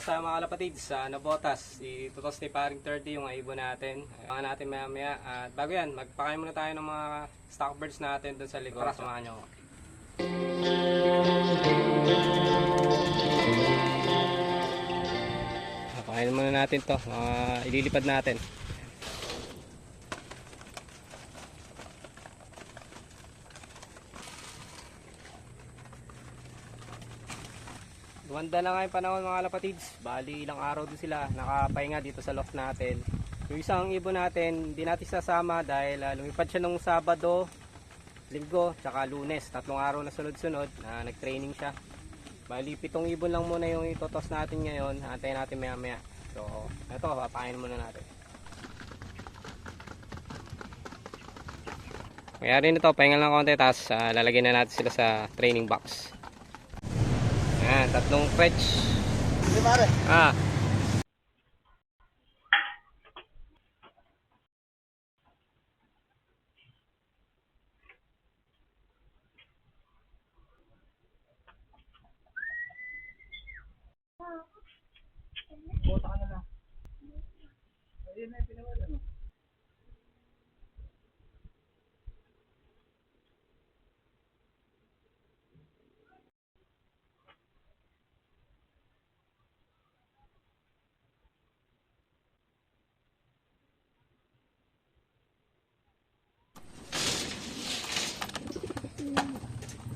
kalapatids sa Nabotas. Itutos ni paring 30 yung ibon natin. Ayaw natin maya maya. At bago yan, magpakain muna tayo ng mga stock birds natin doon sa likod. Tara, samahan nyo. ako. Pakain muna natin to. Mga ililipad natin. Gumanda na nga yung panahon mga lapatids. Bali, ilang araw din sila nakapahinga dito sa loft natin. Yung isang ibon natin, hindi natin sasama dahil ah, lumipad siya nung Sabado, Linggo, tsaka Lunes. Tatlong araw na sunod-sunod na nag-training siya. Bali, pitong ibon lang muna yung itotos natin ngayon. Antayin natin maya maya. So, eto, papain muna natin. Kaya rin ito, pahinga lang konti, tapos ah, lalagyan na natin sila sa training box. Ayan, tatlong fetch. Hindi pare. Ah.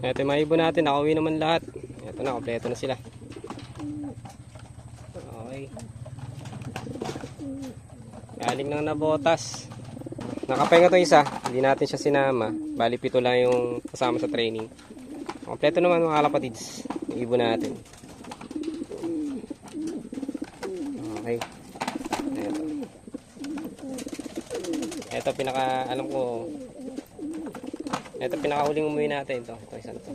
Ito yung mga natin, nakauwi naman lahat. Ito na, kompleto na sila. Okay. Galing lang na botas. Nakapahinga to isa, hindi natin siya sinama. Bali pito lang yung kasama sa training. Kompleto naman mga kalapatids, yung natin. Okay. Ito. Ito pinaka, alam ko, ito pinakahuling umuwi natin ito. Ito isang to.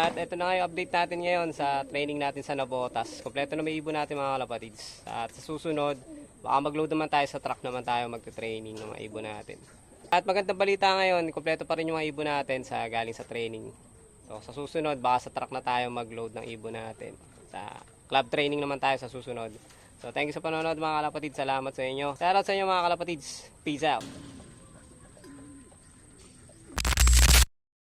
At ito na nga yung update natin ngayon sa training natin sa Nabotas. Kompleto na may ibon natin mga kalapatids. At sa susunod, baka mag-load naman tayo sa truck naman tayo magte-training ng mga ibon natin. At magandang balita ngayon, kompleto pa rin yung mga ibon natin sa galing sa training. So sa susunod, baka sa truck na tayo mag-load ng ibon natin. Sa club training naman tayo sa susunod. So thank you sa panonood mga kalapatids. Salamat sa inyo. Shoutout sa inyo mga kalapatids. Peace out.